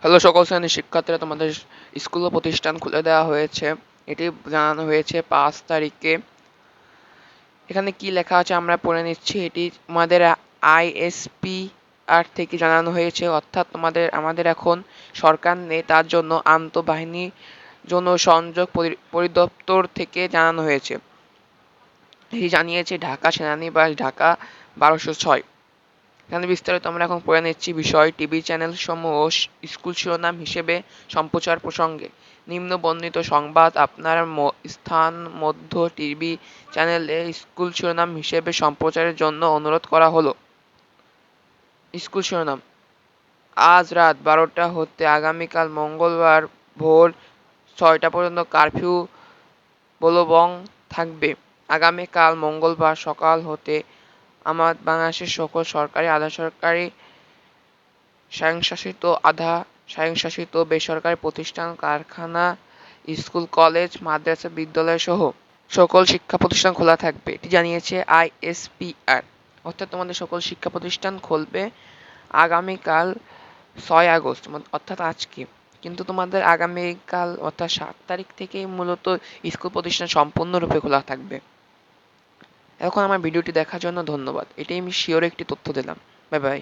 Hello সকল শ্রেণির শিক্ষার্থীরা, তোমাদের স্কুল ও প্রতিষ্ঠান খুলে দেওয়া হয়েছে। এটি জানানো হয়েছে পাঁচ তারিখে। এখানে কি লেখা আছে আমরা পড়ে নিচ্ছি। এটি তোমাদের আইএসপি আর থেকে জানানো হয়েছে। অর্থাৎ তোমাদের, আমাদের এখন সরকার নেই, তার জন্য আন্তঃবাহিনী জনসংযোগ পরি- পরিদপ্তর থেকে জানানো হয়েছে। এটি জানিয়েছে ঢাকা সেনানিবাস, ঢাকা বারোশো ছয়। এখানে বিস্তারিত আমরা এখন পড়ে নিচ্ছি বিষয় টিভি চ্যানেল সমূহ স- স্কুল শিরোনাম হিসেবে সম্প্রচার প্রসঙ্গে। নিম্ন বর্ণিত সংবাদ আপনার স্থান, মধ্য টিভি চ্যানেলে স্কুল শিরোনাম হিসেবে সম্প্রচারের জন্য অনুরোধ করা হলো। স্কুল শিরোনাম, আজ রাত বারোটা হতে আগামীকাল মঙ্গলবার ভোর ছয়টা পর্যন্ত কারফিউ বলবং থাকবে। আগামীকাল মঙ্গলবার সকাল হতে আমার বাংলাদেশের সকল সরকারি, আধা সরকারি, স্বয়ংশাসিত, আধা স্বয়ংশাসিত বেসরকারি প্রতিষ্ঠান, কারখানা, স্কুল, কলেজ, মাদ্রাসা, বিদ্যালয় সহ সকল শিক্ষা প্রতিষ্ঠান খোলা থাকবে। এটি জানিয়েছে আইএসপিআর। অর্থাৎ তোমাদের সকল শিক্ষা প্রতিষ্ঠান খুলবে আগামীকাল ছয় আগস্ট অর্থাৎ আজকে। কিন্তু তোমাদের আগামীকাল, অর্থাৎ সাত তারিখ থেকে মূলত স্কুল প্রতিষ্ঠান সম্পূর্ণরূপে খোলা থাকবে। এখন আমার ভিডিওটি দেখার জন্য ধন্যবাদ। এটাই আমি শিওর একটি তথ্য দিলাম। Bye bye